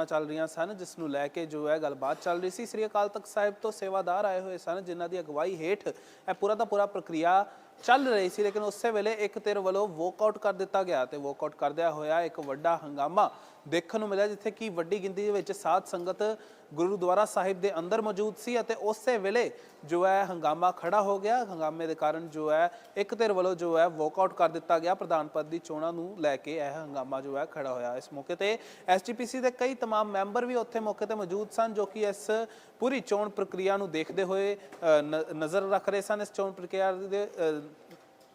ਚੋਣਾਂ ਚੱਲ ਰਹੀਆਂ ਸਨ, ਜਿਸ ਨੂੰ ਲੈ ਕੇ ਜੋ ਹੈ ਗੱਲਬਾਤ ਚੱਲ ਰਹੀ ਸੀ, ਸ੍ਰੀ ਅਕਾਲ ਤਖਤ ਸਾਹਿਬ ਤੋਂ ਸੇਵਾਦਾਰ ਆਏ ਹੋਏ ਸਨ, ਜਿਨ੍ਹਾਂ ਦੀ ਅਗਵਾਈ ਹੇਠ ਇਹ ਪੂਰਾ ਦਾ ਪੂਰਾ ਪ੍ਰਕਿਰਿਆ ਚੱਲ ਰਹੀ ਸੀ, ਲੇਕਿਨ ਉਸੇ ਵੇਲੇ ਇੱਕ ਧਿਰ ਵੱਲੋਂ ਵਾਕਆਊਟ ਕਰ ਦਿੱਤਾ ਗਿਆ ਤੇ ਵਾਕਆਊਟ ਕਰਦਿਆ ਹੋਇਆ ਇੱਕ ਵੱਡਾ ਹੰਗਾਮਾ ਦੇਖਣ ਨੂੰ ਮਿਲਿਆ, ਜਿੱਥੇ ਕਿ ਵੱਡੀ ਗਿਣਤੀ ਦੇ ਵਿੱਚ ਸਾਧ ਸੰਗਤ ਗੁਰਦੁਆਰਾ ਸਾਹਿਬ ਦੇ ਅੰਦਰ ਮੌਜੂਦ ਸੀ ਅਤੇ ਉਸੇ ਵੇਲੇ ਜੋ ਹੈ ਹੰਗਾਮਾ ਖੜਾ ਹੋ ਗਿਆ ਹੰਗਾਮੇ ਦੇ ਕਾਰਨ ਜੋ ਹੈ ਇੱਕ ਧਿਰ ਵੱਲੋਂ ਜੋ ਹੈ ਵਾਕਆਊਟ ਕਰ ਦਿੱਤਾ ਗਿਆ ਪ੍ਰਧਾਨ ਪਦ ਦੀ ਚੋਣਾਂ ਨੂੰ ਲੈ ਕੇ ਇਹ ਹੰਗਾਮਾ ਜੋ ਹੈ ਖੜਾ ਹੋਇਆ ਇਸ ਮੌਕੇ ਤੇ ਐਸਜੀਪੀਸੀ ਦੇ ਕਈ तमाम ਮੈਂਬਰ ਵੀ ਉੱਥੇ ਮੌਕੇ ਤੇ ਮੌਜੂਦ ਸਨ ਜੋ ਕਿ ਇਸ ਪੂਰੀ ਚੋਣ ਪ੍ਰਕਿਰਿਆ ਨੂੰ ਦੇਖਦੇ ਹੋਏ ਅ, ਨ- ਨਜ਼ਰ ਰੱਖ ਰਹੇ ਸਨ ਇਸ ਚੋਣ ਪ੍ਰਕਿਰਿਆ ਦੇ ਅ,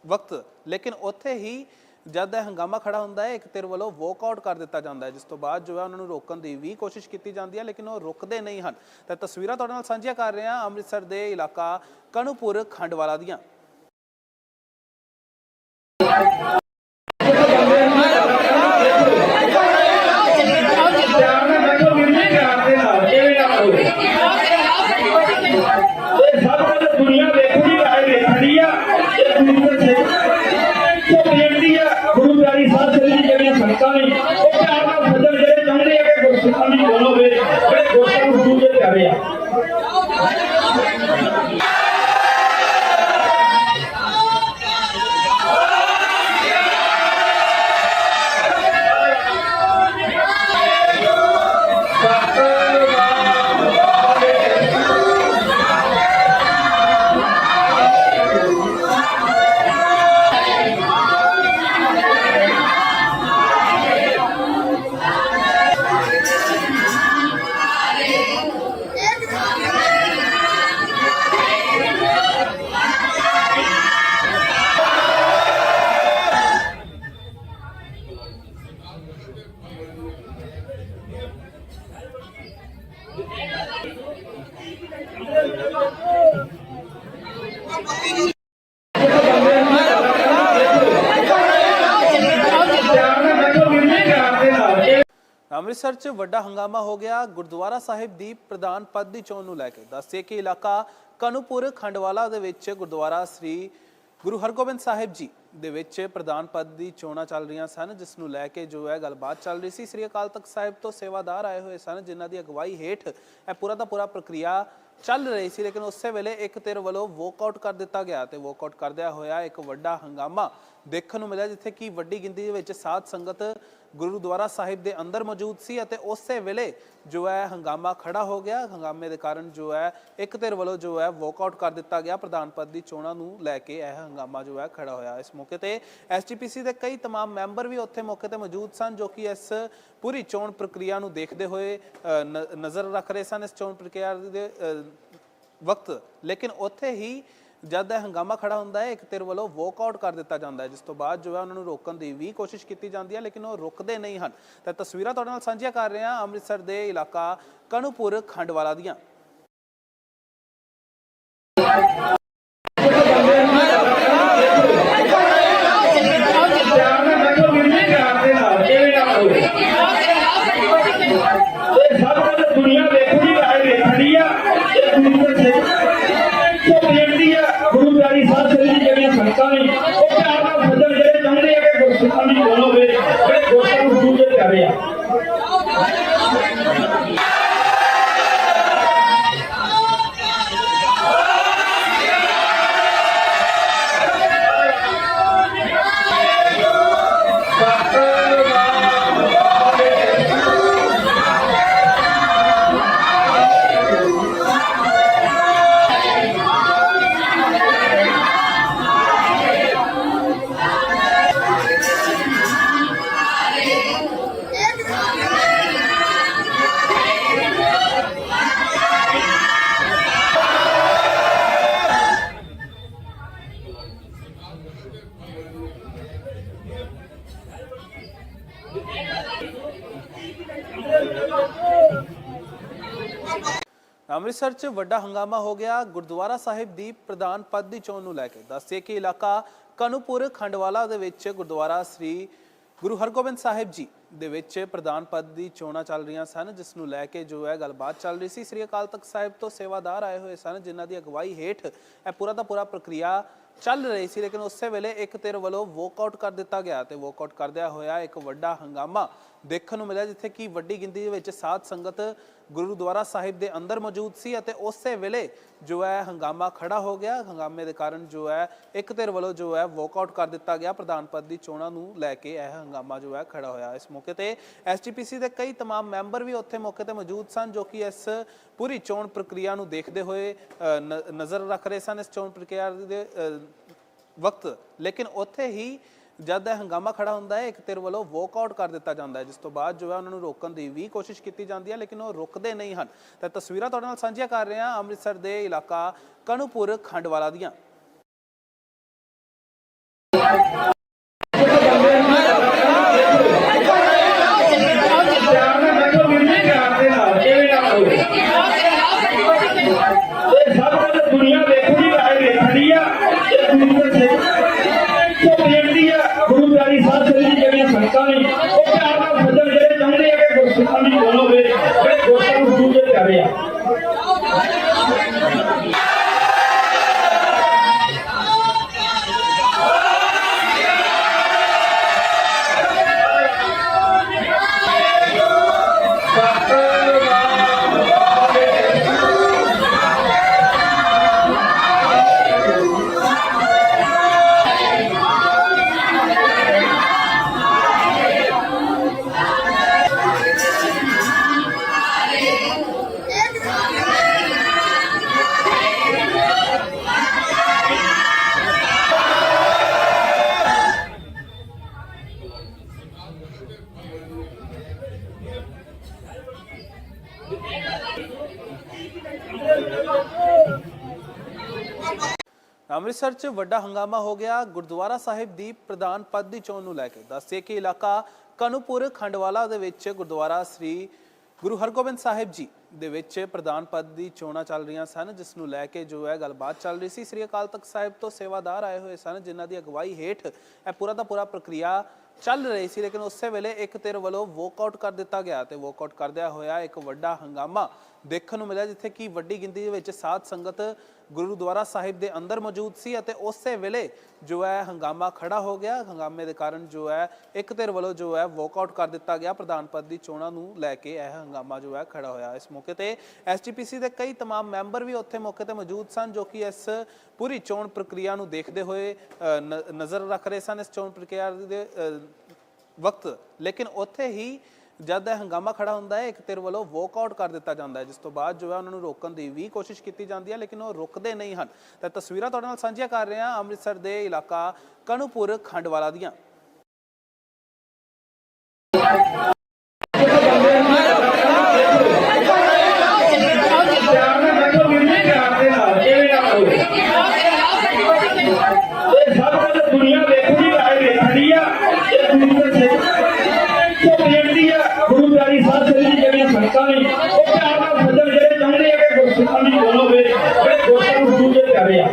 ਵਕਤ ਲੇਕਿਨ ਉੱਥੇ ਹੀ ਜਦ ਇਹ ਹੰਗਾਮਾ ਖੜਾ ਹੁੰਦਾ ਹੈ, ਇੱਕ ਧਿਰ ਵੱਲੋਂ ਵਾਕਆਊਟ ਕਰ ਦਿੱਤਾ ਜਾਂਦਾ ਹੈ, ਜਿਸ ਤੋਂ ਬਾਅਦ ਜੋ ਹੈ ਉਹਨਾਂ ਨੂੰ ਰੋਕਣ ਦੀ ਵੀ ਕੋਸ਼ਿਸ਼ ਕੀਤੀ ਜਾਂਦੀ ਹੈ, ਲੇਕਿਨ ਉਹ ਰੁਕਦੇ ਨਹੀਂ ਹਨ। ਤਾਂ ਤਸਵੀਰਾਂ ਤੁਹਾਡੇ ਨਾਲ ਸਾਂਝੀਆਂ ਕਰ ਰਹੇ ਹਾਂ ਅੰਮ੍ਰਿਤਸਰ ਦੇ ਇਲਾਕਾ ਕਣੂਪੁਰ ਖੰਡਵਾਲਾ ਦੀਆਂ। ਪਿਆਰ ਨਾਲ ਅੰਮ੍ਰਿਤਸਰ 'ਚ ਵੱਡਾ ਹੰਗਾਮਾ ਹੋ ਗਿਆ। ਗੁਰਦੁਆਰਾ ਸਾਹਿਬ ਦੀ ਪ੍ਰਧਾਨ ਪਦ ਦੀ ਚੋਣ ਨੂੰ ਲੈ ਕੇ ਦੱਸਿਆ ਕਿ ਇਲਾਕਾ ਕਨੂਪੁਰ ਖੰਡਵਾਲਾ ਦੇ ਵਿੱਚ ਗੁਰਦੁਆਰਾ ਸ੍ਰੀ ਗੁਰੂ ਹਰਗੋਬਿੰਦ ਸਾਹਿਬ ਜੀ ਦੇ ਵਿੱਚ ਪ੍ਰਧਾਨ ਪਦ ਦੀ ਚੋਣਾਂ ਚੱਲ ਰਹੀਆਂ ਸਨ, ਜਿਸ ਨੂੰ ਲੈ ਕੇ ਜੋ ਹੈ ਗੱਲਬਾਤ ਚੱਲ ਰਹੀ ਸੀ, ਸ੍ਰੀ ਅਕਾਲ ਤਖਤ ਸਾਹਿਬ ਤੋਂ ਸੇਵਾਦਾਰ ਆਏ ਹੋਏ ਸਨ, ਜਿਨ੍ਹਾਂ ਦੀ ਅਗਵਾਈ ਹੇਠ ਇਹ ਪੂਰਾ ਦਾ ਪੂਰਾ ਪ੍ਰਕਿਰਿਆ ਚੱਲ ਰਹੀ ਸੀ। ਲੇਕਿਨ ਉਸੇ ਵੇਲੇ ਇੱਕ ਧਿਰ ਵੱਲੋਂ ਵਾਕਆਊਟ ਕਰ ਦਿੱਤਾ ਗਿਆ ਤੇ ਵਾਕਆਊਟ ਕਰਦਿਆ ਹੋਇਆ ਇੱਕ ਵੱਡਾ ਹੰਗਾਮਾ ਦੇਖਣ ਨੂੰ ਮਿਲਿਆ, ਜਿੱਥੇ ਕਿ ਵੱਡੀ ਗਿਣਤੀ ਦੇ ਵਿੱਚ ਸਾਧ ਸੰਗਤ ਗੁਰਦੁਆਰਾ ਸਾਹਿਬ ਦੇ ਅੰਦਰ ਮੌਜੂਦ ਸੀ ਅਤੇ ਉਸੇ ਵੇਲੇ ਜੋ ਹੈ ਹੰਗਾਮਾ ਖੜਾ ਹੋ ਗਿਆ ਹੰਗਾਮੇ ਦੇ ਕਾਰਨ ਜੋ ਹੈ ਇੱਕ ਧਿਰ ਵੱਲੋਂ ਜੋ ਹੈ ਵਾਕਆਊਟ ਕਰ ਦਿੱਤਾ ਗਿਆ ਪ੍ਰਧਾਨ ਪਦ ਦੀ ਚੋਣਾਂ ਨੂੰ ਲੈ ਕੇ ਇਹ ਹੰਗਾਮਾ ਜੋ ਹੈ ਖੜਾ ਹੋਇਆ ਇਸ ਮੌਕੇ ਤੇ ਐਸਜੀਪੀਸੀ ਦੇ ਕਈ तमाम ਮੈਂਬਰ ਵੀ ਉੱਥੇ ਮੌਕੇ ਤੇ ਮੌਜੂਦ ਸਨ ਜੋ ਕਿ ਇਸ ਪੂਰੀ ਚੋਣ ਪ੍ਰਕਿਰਿਆ ਨੂੰ ਦੇਖਦੇ ਹੋਏ ਅ, ਨ- ਨਜ਼ਰ ਰੱਖ ਰਹੇ ਸਨ ਇਸ ਚੋਣ ਪ੍ਰਕਿਰਿਆ ਦੇ ਅ, ਵਕਤ ਲੇਕਿਨ ਉੱਥੇ ਹੀ ਜਦ ਇਹ ਹੰਗਾਮਾ ਖੜਾ ਹੁੰਦਾ ਹੈ, ਇੱਕ ਧਿਰ ਵੱਲੋਂ ਵਾਕਆਊਟ ਕਰ ਦਿੱਤਾ ਜਾਂਦਾ ਹੈ, ਜਿਸ ਤੋਂ ਬਾਅਦ ਜੋ ਹੈ ਉਹਨਾਂ ਨੂੰ ਰੋਕਣ ਦੀ ਵੀ ਕੋਸ਼ਿਸ਼ ਕੀਤੀ ਜਾਂਦੀ ਹੈ, ਲੇਕਿਨ ਉਹ ਰੁਕਦੇ ਨਹੀਂ ਹਨ। ਤਾਂ ਤਸਵੀਰਾਂ ਤੁਹਾਡੇ ਨਾਲ ਸਾਂਝੀਆਂ ਕਰ ਰਹੇ ਹਾਂ, ਅੰਮ੍ਰਿਤਸਰ ਦੇ ਇਲਾਕਾ ਕਨੂਪੁਰ ਖੰਡਵਾਲਾ ਦੀਆਂ। Ele ਅੰਮ੍ਰਿਤਸਰ 'ਚ ਵੱਡਾ ਹੰਗਾਮਾ ਹੋ ਗਿਆ। ਗੁਰਦੁਆਰਾ ਸਾਹਿਬ ਦੀ ਪ੍ਰਧਾਨ ਪਦ ਦੀ ਚੋਣ ਨੂੰ ਲੈ ਕੇ ਦੱਸਿਆ ਕਿ ਇਲਾਕਾ ਕਨੂਪੁਰ ਖੰਡਵਾਲਾ ਦੇ ਵਿੱਚ ਗੁਰਦੁਆਰਾ ਸ੍ਰੀ ਗੁਰੂ ਹਰਗੋਬਿੰਦ ਸਾਹਿਬ ਜੀ ਦੇ ਵਿੱਚ ਪ੍ਰਧਾਨ ਪਦ ਦੀ ਚੋਣਾਂ ਚੱਲ ਰਹੀਆਂ ਸਨ, ਜਿਸ ਨੂੰ ਲੈ ਕੇ ਜੋ ਹੈ ਗੱਲਬਾਤ ਚੱਲ ਰਹੀ ਸੀ, ਸ੍ਰੀ ਅਕਾਲ ਤਖਤ ਸਾਹਿਬ ਤੋਂ ਸੇਵਾਦਾਰ ਆਏ ਹੋਏ ਸਨ, ਜਿਨ੍ਹਾਂ ਦੀ ਅਗਵਾਈ ਹੇਠ ਇਹ ਪੂਰਾ ਦਾ ਪੂਰਾ ਪ੍ਰਕਿਰਿਆ ਚੱਲ ਰਹੀ ਸੀ। ਲੇਕਿਨ ਉਸੇ ਵੇਲੇ ਇੱਕ ਧਿਰ ਵੱਲੋਂ ਵਾਕਆਊਟ ਕਰ ਦਿੱਤਾ ਗਿਆ ਤੇ ਵਾਕਆਊਟ ਕਰਦਿਆ ਹੋਇਆ ਇੱਕ ਵੱਡਾ ਹੰਗਾਮਾ ਦੇਖਣ ਨੂੰ ਮਿਲਿਆ ਜਿੱਥੇ ਕਿ ਵੱਡੀ ਗਿਣਤੀ ਦੇ ਵਿੱਚ ਸਾਧ ਸੰਗਤ ਗੁਰਦੁਆਰਾ ਸਾਹਿਬ ਦੇ ਅੰਦਰ ਮੌਜੂਦ ਸੀ ਅਤੇ ਉਸੇ ਵੇਲੇ ਜੋ ਹੈ ਹੰਗਾਮਾ ਖੜਾ ਹੋ ਗਿਆ ਹੰਗਾਮੇ ਦੇ ਕਾਰਨ ਜੋ ਹੈ ਇੱਕ ਧਿਰ ਵੱਲੋਂ ਜੋ ਹੈ ਵਾਕਆਊਟ ਕਰ ਦਿੱਤਾ ਗਿਆ ਪ੍ਰਧਾਨ ਪਦ ਦੀ ਚੋਣਾਂ ਨੂੰ ਲੈ ਕੇ ਇਹ ਹੰਗਾਮਾ ਜੋ ਹੈ ਖੜਾ ਹੋਇਆ ਇਸ ਮੌਕੇ ਤੇ ਐਸਜੀਪੀਸੀ ਦੇ ਕਈ तमाम ਮੈਂਬਰ ਵੀ ਉੱਥੇ ਮੌਕੇ ਤੇ ਮੌਜੂਦ ਸਨ ਜੋ ਕਿ ਇਸ ਪੂਰੀ ਚੋਣ ਪ੍ਰਕਿਰਿਆ ਨੂੰ ਦੇਖਦੇ ਹੋਏ ਅ, ਨ- ਨਜ਼ਰ ਰੱਖ ਰਹੇ ਸਨ ਇਸ ਚੋਣ ਪ੍ਰਕਿਰਿਆ ਦੇ ਅ, ਵਕਤ ਲੇਕਿਨ ਉੱਥੇ ਹੀ ਜਦ ਇਹ ਹੰਗਾਮਾ ਖੜਾ ਹੁੰਦਾ ਹੈ, ਇੱਕ ਧਿਰ ਵੱਲੋਂ ਵਾਕਆਊਟ ਕਰ ਦਿੱਤਾ ਜਾਂਦਾ ਹੈ, ਜਿਸ ਤੋਂ ਬਾਅਦ ਜੋ ਹੈ ਉਹਨਾਂ ਨੂੰ ਰੋਕਣ ਦੀ ਵੀ ਕੋਸ਼ਿਸ਼ ਕੀਤੀ ਜਾਂਦੀ ਹੈ, ਲੇਕਿਨ ਉਹ ਰੁਕਦੇ ਨਹੀਂ ਹਨ। ਤਾਂ ਤਸਵੀਰਾਂ ਤੁਹਾਡੇ ਨਾਲ ਸਾਂਝੀਆਂ ਕਰ ਰਹੇ ਹਾਂ ਅੰਮ੍ਰਿਤਸਰ ਦੇ ਇਲਾਕਾ ਕਣੂਪੁਰ ਖੰਡਵਾਲਾ ਦੀਆਂ। ਅੰਮ੍ਰਿਤਸਰ 'ਚ ਵੱਡਾ ਹੰਗਾਮਾ ਹੋ ਗਿਆ। ਗੁਰਦੁਆਰਾ ਸਾਹਿਬ ਦੀ ਪ੍ਰਧਾਨ ਪਦ ਦੀ ਚੋਣ ਨੂੰ ਲੈ ਕੇ ਦੱਸਿਆ ਕਿ ਇਲਾਕਾ ਕਨੂਪੁਰ ਖੰਡਵਾਲਾ ਦੇ ਵਿੱਚ ਗੁਰਦੁਆਰਾ ਸ੍ਰੀ ਗੁਰੂ ਹਰਗੋਬਿੰਦ ਸਾਹਿਬ ਜੀ ਦੇ ਵਿੱਚ ਪ੍ਰਧਾਨ ਪਦ ਦੀ ਚੋਣਾਂ ਚੱਲ ਰਹੀਆਂ ਸਨ, ਜਿਸ ਨੂੰ ਲੈ ਕੇ ਜੋ ਹੈ ਗੱਲਬਾਤ ਚੱਲ ਰਹੀ ਸੀ। ਸ੍ਰੀ ਅਕਾਲ ਤਖਤ ਸਾਹਿਬ ਤੋਂ ਸੇਵਾਦਾਰ ਆਏ ਹੋਏ ਸਨ, ਜਿਨ੍ਹਾਂ ਦੀ ਅਗਵਾਈ ਹੇਠ ਇਹ ਪੂਰਾ ਦਾ ਪੂਰਾ ਪ੍ਰਕਿਰਿਆ ਚੱਲ ਰਹੀ ਸੀ ਲੇਕਿਨ ਉਸੇ ਵੇਲੇ ਇੱਕ ਧਿਰ ਵੱਲੋਂ ਵਾਕਆਊਟ ਕਰ ਦਿੱਤਾ ਗਿਆ ਤੇ ਵਾਕਆਊਟ ਕਰਦਿਆਂ ਹੋਇਆ ਇੱਕ ਵੱਡਾ ਹੰਗਾਮਾ ਦੇਖਣ ਨੂੰ ਮਿਲਿਆ ਜਿੱਥੇ ਕਿ ਵੱਡੀ ਗਿਣਤੀ ਦੇ ਵਿੱਚ ਸਾਧ ਸੰਗਤ ਗੁਰਦੁਆਰਾ ਸਾਹਿਬ ਦੇ ਅੰਦਰ ਮੌਜੂਦ ਸੀ ਅਤੇ ਉਸੇ ਵੇਲੇ ਜੋ ਹੈ ਹੰਗਾਮਾ ਖੜਾ ਹੋ ਗਿਆ ਹੰਗਾਮੇ ਦੇ ਕਾਰਨ ਜੋ ਹੈ ਇੱਕ ਧਿਰ ਵੱਲੋਂ ਜੋ ਹੈ ਵਾਕਆਊਟ ਕਰ ਦਿੱਤਾ ਗਿਆ ਪ੍ਰਧਾਨ ਪਦ ਦੀ ਚੋਣਾਂ ਨੂੰ ਲੈ ਕੇ ਇਹ ਹੰਗਾਮਾ ਜੋ ਹੈ ਖੜਾ ਹੋਇਆ ਇਸ ਮੌਕੇ ਤੇ ਐਸਜੀਪੀਸੀ ਦੇ ਕਈ तमाम ਮੈਂਬਰ ਵੀ ਉੱਥੇ ਮੌਕੇ ਤੇ ਮੌਜੂਦ ਸਨ ਜੋ ਕਿ ਇਸ ਪੂਰੀ ਚੋਣ ਪ੍ਰਕਿਰਿਆ ਨੂੰ ਦੇਖਦੇ ਹੋਏ ਅ, ਨ- ਨਜ਼ਰ ਰੱਖ ਰਹੇ ਸਨ ਇਸ ਚੋਣ ਪ੍ਰਕਿਰਿਆ ਦੇ ਅ, ਵਕਤ, ਲੇਕਿਨ ਉੱਥੇ ਹੀ ਜਦ ਇਹ ਹੰਗਾਮਾ ਖੜਾ ਹੁੰਦਾ ਹੈ, ਇੱਕ ਧਿਰ ਵੱਲੋਂ ਵਾਕਆਊਟ ਕਰ ਦਿੱਤਾ ਜਾਂਦਾ ਹੈ, ਜਿਸ ਤੋਂ ਬਾਅਦ ਜੋ ਹੈ ਉਹਨਾਂ ਨੂੰ ਰੋਕਣ ਦੀ ਵੀ ਕੋਸ਼ਿਸ਼ ਕੀਤੀ ਜਾਂਦੀ ਹੈ, ਲੇਕਿਨ ਉਹ ਰੁਕਦੇ ਨਹੀਂ ਹਨ। ਤਾਂ ਤਸਵੀਰਾਂ ਤੁਹਾਡੇ ਨਾਲ ਸਾਂਝੀਆਂ ਕਰ ਰਹੇ ਹਾਂ ਅੰਮ੍ਰਿਤਸਰ ਦੇ ਇਲਾਕਾ ਕਣੂਪੁਰ ਖੰਡਵਾਲਾ ਦੀਆਂ ਪਿਆਰ ਨਾਲ ਬੈਠੋ ਵੀਰ ਜੀ ਪਿਆਰ ਦੇ ਨਾਲ ਕਿਵੇਂ ਨਾ ਹੋਵੇ ਇਹ ਸਭ ਕੁਝ ਦੁਨੀਆ ਦੇਖਣੀ ਰਾਏ ਦੇਖਣੀ ਆ ਇਹ ਗੁਰੂ ਦੇ ਸਿੱਖ ਸੋ ਬੇਨਤੀ ਆ ਗੁਰੂ ਪਿਆਰੀ ਸਾਹਿਬ ਜੀ ਦੀ ਜਿਹੜੀਆਂ ਸੰਗਤਾਂ ਨੇ ਉਹ ਪਿਆਰ ਨਾਲ ਸੱਜਣ ਜਿਹੜੇ ਚਾਹੁੰਦੇ ਆ ਕਿ ਗੁਰਸਿੱਖਾਂ ਦੀ ਗੱਲ ਹੋਵੇ ਜਿਹੜੇ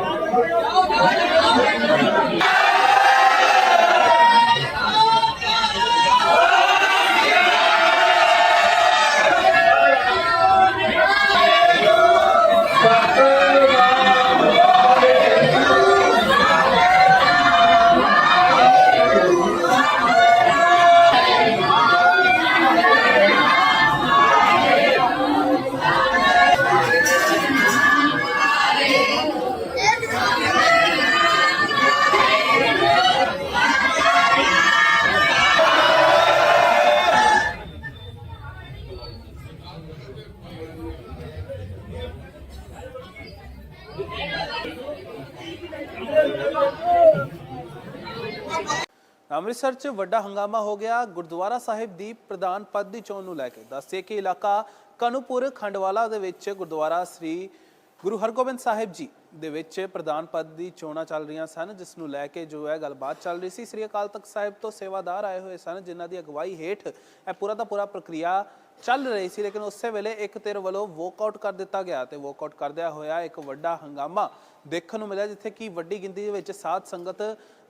ਅੰਮ੍ਰਿਤਸਰ 'ਚ ਵੱਡਾ ਹੰਗਾਮਾ ਹੋ ਗਿਆ। ਗੁਰਦੁਆਰਾ ਸਾਹਿਬ ਦੀ ਪ੍ਰਧਾਨ ਪਦ ਦੀ ਚੋਣ ਨੂੰ ਲੈ ਕੇ ਦੱਸਿਆ ਕਿ ਇਲਾਕਾ ਕਨੂਪੁਰ ਖੰਡਵਾਲਾ ਦੇ ਵਿੱਚ ਗੁਰਦੁਆਰਾ ਸ੍ਰੀ ਗੁਰੂ ਹਰਗੋਬਿੰਦ ਸਾਹਿਬ ਜੀ ਦੇ ਵਿੱਚ ਪ੍ਰਧਾਨ ਪਦ ਦੀ ਚੋਣਾਂ ਚੱਲ ਰਹੀਆਂ ਸਨ, ਜਿਸ ਨੂੰ ਲੈ ਕੇ ਜੋ ਹੈ ਗੱਲਬਾਤ ਚੱਲ ਰਹੀ ਸੀ, ਸ੍ਰੀ ਅਕਾਲ ਤਖਤ ਸਾਹਿਬ ਤੋਂ ਸੇਵਾਦਾਰ ਆਏ ਹੋਏ ਸਨ, ਜਿਨ੍ਹਾਂ ਦੀ ਅਗਵਾਈ ਹੇਠ ਇਹ ਪੂਰਾ ਦਾ ਪੂਰਾ ਪ੍ਰਕਿਰਿਆ ਚੱਲ ਰਹੀ ਸੀ। ਲੇਕਿਨ ਉਸੇ ਵੇਲੇ ਇੱਕ ਧਿਰ ਵੱਲੋਂ ਵਾਕਆਊਟ ਕਰ ਦਿੱਤਾ ਗਿਆ ਤੇ ਵਾਕਆਊਟ ਕਰਦਿਆਂ ਹੋਇਆ ਇੱਕ ਵੱਡਾ ਹੰਗਾਮਾ ਦੇਖਣ ਨੂੰ ਮਿਲਿਆ ਜਿੱਥੇ ਕਿ ਵੱਡੀ ਗਿਣਤੀ ਦੇ ਵਿੱਚ ਸਾਧ ਸੰਗਤ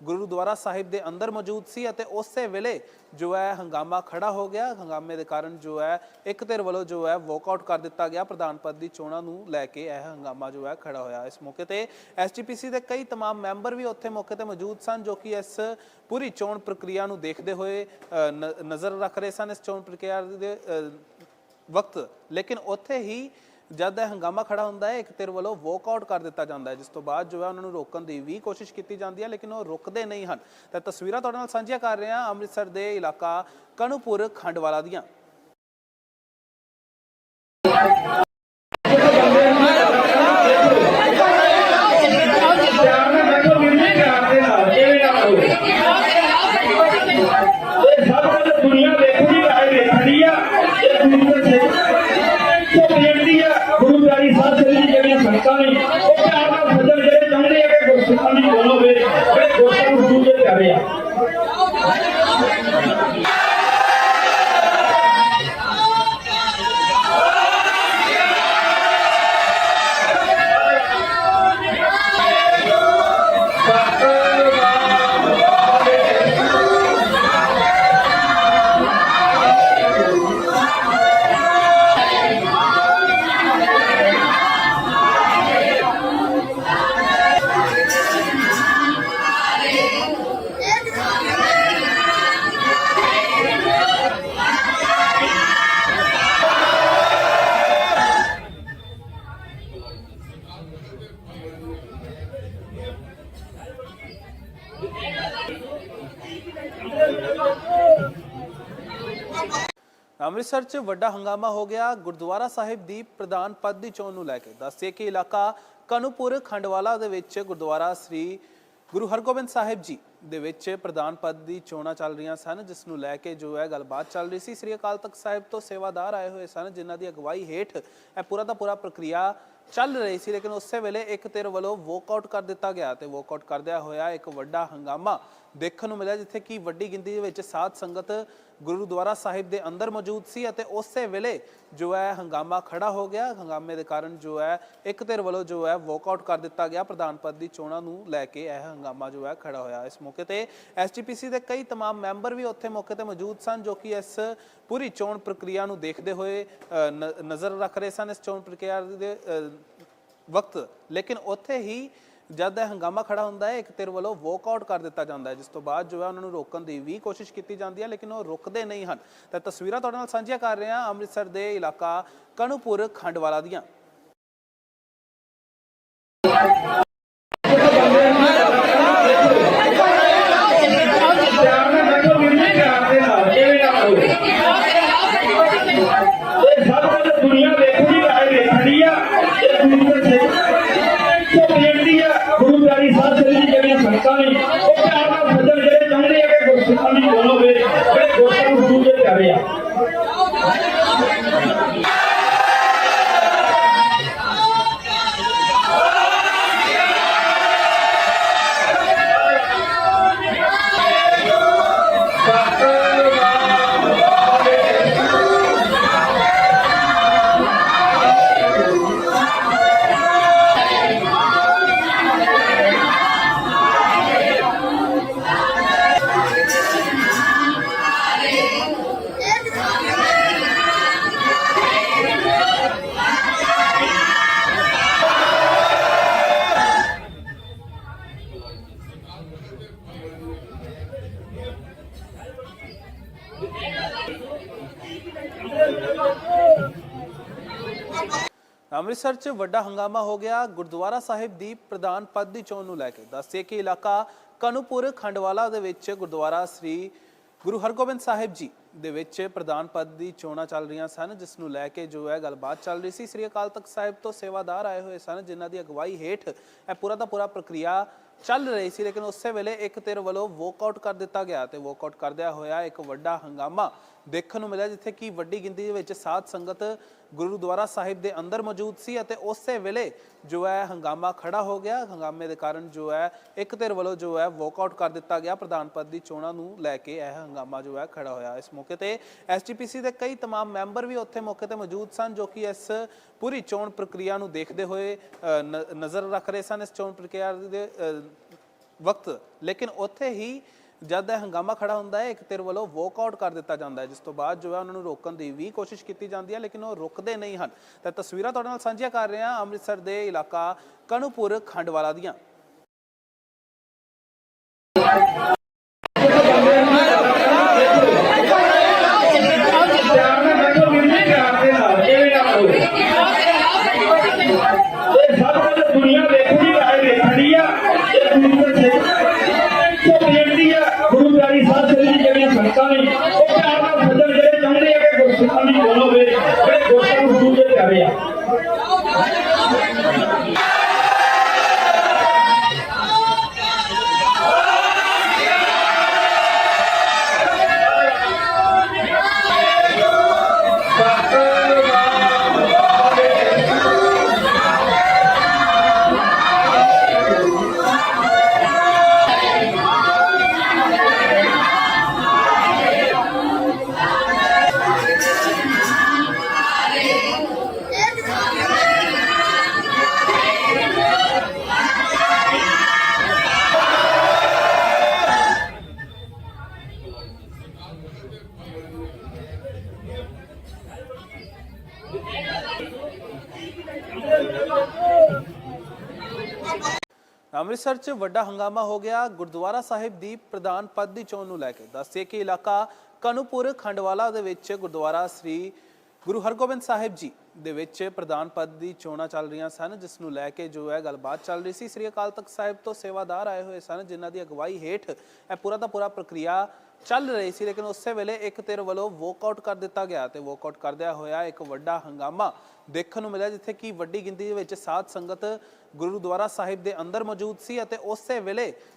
ਗੁਰਦੁਆਰਾ ਸਾਹਿਬ ਦੇ ਅੰਦਰ ਮੌਜੂਦ ਸੀ ਅਤੇ ਉਸੇ ਵੇਲੇ ਜੋ ਹੈ ਹੰਗਾਮਾ ਖੜਾ ਹੋ ਗਿਆ ਹੰਗਾਮੇ ਦੇ ਕਾਰਨ ਜੋ ਹੈ ਇੱਕ ਧਿਰ ਵੱਲੋਂ ਜੋ ਹੈ ਵਾਕਆਊਟ ਕਰ ਦਿੱਤਾ ਗਿਆ ਪ੍ਰਧਾਨ ਪਦ ਦੀ ਚੋਣਾਂ ਨੂੰ ਲੈ ਕੇ ਇਹ ਹੰਗਾਮਾ ਜੋ ਹੈ ਖੜਾ ਹੋਇਆ ਇਸ ਮੌਕੇ ਤੇ ਐਸਜੀਪੀਸੀ ਦੇ ਕਈ तमाम ਮੈਂਬਰ ਵੀ ਉੱਥੇ ਮੌਕੇ ਤੇ ਮੌਜੂਦ ਸਨ ਜੋ ਕਿ ਇਸ ਪੂਰੀ ਚੋਣ ਪ੍ਰਕਿਰਿਆ ਨੂੰ ਦੇਖਦੇ ਹੋਏ ਅ, ਨ- ਨਜ਼ਰ ਰੱਖ ਰਹੇ ਸਨ ਇਸ ਚੋਣ ਪ੍ਰਕਿਰਿਆ ਦੇ ਅ, ਵਕਤ ਲੇਕਿਨ ਉੱਥੇ ਹੀ ਜਦ ਇਹ ਹੰਗਾਮਾ ਖੜਾ ਹੁੰਦਾ ਹੈ, ਇੱਕ ਧਿਰ ਵੱਲੋਂ ਵਾਕਆਊਟ ਕਰ ਦਿੱਤਾ ਜਾਂਦਾ ਹੈ, ਜਿਸ ਤੋਂ ਬਾਅਦ ਜੋ ਹੈ ਉਹਨਾਂ ਨੂੰ ਰੋਕਣ ਦੀ ਵੀ ਕੋਸ਼ਿਸ਼ ਕੀਤੀ ਜਾਂਦੀ ਹੈ, ਲੇਕਿਨ ਉਹ ਰੁਕਦੇ ਨਹੀਂ ਹਨ। ਤਾਂ ਤਸਵੀਰਾਂ ਤੁਹਾਡੇ ਨਾਲ ਸਾਂਝੀਆਂ ਕਰ ਰਹੇ ਹਾਂ ਅੰਮ੍ਰਿਤਸਰ ਦੇ ਇਲਾਕਾ ਕਨੂਪੁਰ ਖੰਡਵਾਲਾ ਦੀਆਂ। ਅੰਮ੍ਰਿਤਸਰ 'ਚ ਵੱਡਾ ਹੰਗਾਮਾ ਹੋ ਗਿਆ। ਗੁਰਦੁਆਰਾ ਸਾਹਿਬ ਦੀ ਪ੍ਰਧਾਨ ਪਦ ਦੀ ਚੋਣ ਨੂੰ ਲੈ ਕੇ। ਦੱਸਿਏ ਕਿ ਇਲਾਕਾ ਕਨੂਪੁਰ ਖੰਡਵਾਲਾ ਦੇ ਵਿੱਚ ਗੁਰਦੁਆਰਾ ਸ੍ਰੀ ਗੁਰੂ ਹਰਗੋਬਿੰਦ ਸਾਹਿਬ ਜੀ ਦੇ ਵਿੱਚ ਪ੍ਰਧਾਨ ਪਦ ਦੀ ਚੋਣਾਂ ਚੱਲ ਰਹੀਆਂ ਸਨ, ਜਿਸ ਨੂੰ ਲੈ ਕੇ ਜੋ ਹੈ ਗੱਲਬਾਤ ਚੱਲ ਰਹੀ ਸੀ, ਸ੍ਰੀ ਅਕਾਲ ਤਖਤ ਸਾਹਿਬ ਤੋਂ ਸੇਵਾਦਾਰ ਆਏ ਹੋਏ ਸਨ, ਜਿਨ੍ਹਾਂ ਦੀ ਅਗਵਾਈ ਹੇਠ ਇਹ ਪੂਰਾ ਦਾ ਪੂਰਾ ਪ੍ਰਕਿਰਿਆ ਚੱਲ ਰਹੀ ਸੀ। ਲੇਕਿਨ ਉਸੇ ਵੇਲੇ ਇੱਕ ਧਿਰ ਵੱਲੋਂ ਵਾਕਆਊਟ ਕਰ ਦਿੱਤਾ ਗਿਆ ਤੇ ਵਾਕਆਊਟ ਕਰਦਿਆਂ ਹੋਇਆ ਇੱਕ ਵੱਡਾ ਹੰਗਾਮਾ ਦੇਖਣ ਨੂੰ ਮਿਲਿਆ ਜਿੱਥੇ ਕਿ ਵੱਡੀ ਗਿਣਤੀ ਦੇ ਵਿੱਚ ਸਾਧ ਸੰਗਤ ਗੁਰਦੁਆਰਾ ਸਾਹਿਬ ਦੇ ਅੰਦਰ ਮੌਜੂਦ ਸੀ ਅਤੇ ਉਸੇ ਵੇਲੇ ਜੋ ਹੈ ਹੰਗਾਮਾ ਖੜਾ ਹੋ ਗਿਆ ਹੰਗਾਮੇ ਦੇ ਕਾਰਨ ਜੋ ਹੈ ਇੱਕ ਧਿਰ ਵੱਲੋਂ ਜੋ ਹੈ ਵਾਕਆਊਟ ਕਰ ਦਿੱਤਾ ਗਿਆ ਪ੍ਰਧਾਨ ਪਦ ਦੀ ਚੋਣਾਂ ਨੂੰ ਲੈ ਕੇ ਇਹ ਹੰਗਾਮਾ ਜੋ ਹੈ ਖੜਾ ਹੋਇਆ ਇਸ ਮੌਕੇ ਤੇ ਐਸਜੀਪੀਸੀ ਦੇ ਕਈ तमाम ਮੈਂਬਰ ਵੀ ਉੱਥੇ ਮੌਕੇ ਤੇ ਮੌਜੂਦ ਸਨ ਜੋ ਕਿ ਇਸ ਪੂਰੀ ਚੋਣ ਪ੍ਰਕਿਰਿਆ ਨੂੰ ਦੇਖਦੇ ਹੋਏ ਅ, ਨ- ਨਜ਼ਰ ਰੱਖ ਰਹੇ ਸਨ ਇਸ ਚੋਣ ਪ੍ਰਕਿਰਿਆ ਦੇ ਅ, ਵਕਤ ਲੇਕਿਨ ਉੱਥੇ ਹੀ ਜਦ ਇਹ ਹੰਗਾਮਾ ਖੜਾ ਹੁੰਦਾ ਹੈ, ਇੱਕ ਧਿਰ ਵੱਲੋਂ ਵਾਕਆਊਟ ਕਰ ਦਿੱਤਾ ਜਾਂਦਾ ਹੈ, ਜਿਸ ਤੋਂ ਬਾਅਦ ਜੋ ਹੈ ਉਹਨਾਂ ਨੂੰ ਰੋਕਣ ਦੀ ਵੀ ਕੋਸ਼ਿਸ਼ ਕੀਤੀ ਜਾਂਦੀ ਹੈ, ਲੇਕਿਨ ਉਹ ਰੁਕਦੇ ਨਹੀਂ ਹਨ। ਤਾਂ ਤਸਵੀਰਾਂ ਤੁਹਾਡੇ ਨਾਲ ਸਾਂਝੀਆਂ ਕਰ ਰਹੇ ਹਾਂ ਅੰਮ੍ਰਿਤਸਰ ਦੇ ਇਲਾਕਾ ਕਣੂਪੁਰ ਖੰਡਵਾਲਾ ਦੀਆਂ। ਅੰਮ੍ਰਿਤਸਰ 'ਚ ਵੱਡਾ ਹੰਗਾਮਾ ਹੋ ਗਿਆ। ਗੁਰਦੁਆਰਾ ਸਾਹਿਬ ਦੀ ਪ੍ਰਧਾਨ ਪਦ ਦੀ ਚੋਣ ਨੂੰ ਲੈ ਕੇ। ਦੱਸਿਏ ਕਿ ਇਲਾਕਾ ਕਨੂਪੁਰ ਖੰਡਵਾਲਾ ਦੇ ਵਿੱਚ ਗੁਰਦੁਆਰਾ ਸ੍ਰੀ ਗੁਰੂ ਹਰਗੋਬਿੰਦ ਸਾਹਿਬ ਜੀ ਦੇ ਵਿੱਚ ਪ੍ਰਧਾਨ ਪਦ ਦੀ ਚੋਣਾਂ ਚੱਲ ਰਹੀਆਂ ਸਨ, ਜਿਸ ਨੂੰ ਲੈ ਕੇ ਜੋ ਹੈ ਗੱਲਬਾਤ ਚੱਲ ਰਹੀ ਸੀ, ਸ੍ਰੀ ਅਕਾਲ ਤਖਤ ਸਾਹਿਬ ਤੋਂ ਸੇਵਾਦਾਰ ਆਏ ਹੋਏ ਸਨ, ਜਿਨ੍ਹਾਂ ਦੀ ਅਗਵਾਈ ਹੇਠ ਇਹ ਪੂਰਾ ਦਾ ਪੂਰਾ ਪ੍ਰਕਿਰਿਆ ਚੱਲ ਰਹੀ ਸੀ, ਲੇਕਿਨ ਉਸੇ ਵੇਲੇ ਇੱਕ ਧਿਰ ਵੱਲੋਂ ਵਾਕਆਊਟ ਕਰ ਦਿੱਤਾ ਗਿਆ ਤੇ ਵਾਕਆਊਟ ਕਰਦਿਆਂ ਹੋਇਆ ਇੱਕ ਵੱਡਾ ਹੰਗਾਮਾ ਦੇਖਣ ਨੂੰ ਮਿਲਿਆ, ਜਿੱਥੇ ਕਿ ਵੱਡੀ ਗਿਣਤੀ ਦੇ ਵਿੱਚ ਸਾਧ ਸੰਗਤ ਗੁਰਦੁਆਰਾ ਸਾਹਿਬ ਦੇ ਅੰਦਰ ਮੌਜੂਦ ਸੀ ਅਤੇ ਉਸੇ ਵੇਲੇ ਜੋ ਹੈ ਹੰਗਾਮਾ ਖੜਾ ਹੋ ਗਿਆ, ਹੰਗਾਮੇ ਦੇ ਕਾਰਨ ਜੋ ਹੈ ਇੱਕ ਧਿਰ ਵੱਲੋਂ ਜੋ ਹੈ ਵਾਕਆਊਟ ਕਰ ਦਿੱਤਾ ਗਿਆ, ਪ੍ਰਧਾਨ ਪਦ ਦੀ ਚੋਣਾਂ ਨੂੰ ਲੈ ਕੇ ਇਹ ਹੰਗਾਮਾ ਜੋ ਹੈ ਖੜਾ ਹੋਇਆ ਇਸ ਮੌਕੇ ਮੌਕੇ ਤੇ ਐਸਜੀਪੀਸੀ ਦੇ ਕਈ तमाम ਮੈਂਬਰ ਵੀ ਉੱਥੇ ਮੌਕੇ ਤੇ ਮੌਜੂਦ ਸਨ ਜੋ ਕਿ ਇਸ ਪੂਰੀ ਚੋਣ ਪ੍ਰਕਿਰਿਆ ਨੂੰ ਦੇਖਦੇ ਹੋਏ ਅ, ਨ- ਨਜ਼ਰ ਰੱਖ ਰਹੇ ਸਨ ਇਸ ਚੋਣ ਪ੍ਰਕਿਰਿਆ ਦੇ ਅ, ਵਕਤ ਲੇਕਿਨ ਉੱਥੇ ਹੀ ਜਦ ਇਹ ਹੰਗਾਮਾ ਖੜਾ ਹੁੰਦਾ ਹੈ ਇੱਕ ਧਿਰ ਵੱਲੋਂ ਵਾਕਆਊਟ ਕਰ ਦਿੱਤਾ ਜਾਂਦਾ ਹੈ ਜਿਸ ਤੋਂ ਬਾਅਦ ਜੋ ਹੈ ਉਹਨਾਂ ਨੂੰ ਰੋਕਣ ਦੀ ਵੀ ਕੋਸ਼ਿਸ਼ ਕੀਤੀ ਜਾਂਦੀ ਹੈ ਲੇਕਿਨ ਉਹ ਰੁਕਦੇ ਨਹੀਂ ਹਨ ਤਾਂ ਤਸਵੀਰਾਂ ਤੁਹਾਡੇ ਨਾਲ ਸਾਂਝੀਆਂ ਕਰ ਰਹੇ ਹਾਂ ਅੰਮ੍ਰਿਤਸਰ ਦੇ ਇਲਾਕਾ ਕਨੂਪੁਰ ਖੰਡਵਾਲਾ ਦੀਆਂ ਦੁਨੀਆ ਦੇਖਦੀ ਆਏ ਦੇਖਣੀ ਆ। ਇਹ ਗੁਰੂ ਦੇ ਸਿੱਖ ਬੇਨਤੀ ਆ, ਗੁਰੂ ਪਿਆਰੀ ਸਾਹਿਬ ਜੀ ਦੀ ਜਿਹੜੀਆਂ ਸੰਗਤਾਂ ਨੇ, ਉਹ ਪਿਆਰ ਨਾਲ ਸੱਜਣ ਜਿਹੜੇ ਚਾਹੁੰਦੇ ਆ ਕਿ ਗੁਰਸਿੱਖਾਂ ਦੀ ਚੋਣ ਹੋਵੇ ਜਿਹੜੇ ਗੁਰੂ ਦੇ ਪਿਆਰੇ ਆ। ਅੰਮ੍ਰਿਤਸਰ 'ਚ ਵੱਡਾ ਹੰਗਾਮਾ ਹੋ ਗਿਆ। ਗੁਰਦੁਆਰਾ ਸਾਹਿਬ ਦੀ ਪ੍ਰਧਾਨ ਪਦ ਦੀ ਚੋਣ ਨੂੰ ਲੈ ਕੇ। ਦੱਸਿਏ ਕਿ ਇਲਾਕਾ ਕਨੂਪੁਰ ਖੰਡਵਾਲਾ ਦੇ ਵਿੱਚ ਗੁਰਦੁਆਰਾ ਸ੍ਰੀ ਗੁਰੂ ਹਰਗੋਬਿੰਦ ਸਾਹਿਬ ਜੀ ਦੇ ਵਿੱਚ ਪ੍ਰਧਾਨ ਪਦ ਦੀ ਚੋਣਾਂ ਚੱਲ ਰਹੀਆਂ ਸਨ, ਜਿਸ ਨੂੰ ਲੈ ਕੇ ਜੋ ਹੈ ਗੱਲਬਾਤ ਚੱਲ ਰਹੀ ਸੀ। ਸ੍ਰੀ ਅਕਾਲ ਤਖਤ ਸਾਹਿਬ ਤੋਂ ਸੇਵਾਦਾਰ ਆਏ ਹੋਏ ਸਨ, ਜਿਨ੍ਹਾਂ ਦੀ ਅਗਵਾਈ ਹੇਠ ਇਹ ਪੂਰਾ ਦਾ ਪੂਰਾ ਪ੍ਰਕਿਰਿਆ ਚੱਲ ਰਹੀ ਸੀ, ਲੇਕਿਨ ਉਸੇ ਵੇਲੇ ਇੱਕ ਧਿਰ ਵੱਲੋਂ ਵਾਕਆਊਟ ਕਰ ਦਿੱਤਾ ਗਿਆ ਤੇ ਵਾਕਆਊਟ ਕਰਦਿਆਂ ਹੋਇਆ ਇੱਕ ਵੱਡਾ ਹੰਗਾਮਾ ਦੇਖਣ ਨੂੰ ਮਿਲਿਆ, ਜਿੱਥੇ ਕਿ ਵੱਡੀ ਗਿਣਤੀ ਦੇ ਵਿੱਚ ਸਾਧ ਸੰਗਤ ਗੁਰਦੁਆਰਾ ਸਾਹਿਬ ਦੇ ਅੰਦਰ ਮੌਜੂਦ ਸੀ ਅਤੇ ਉਸੇ ਵੇਲੇ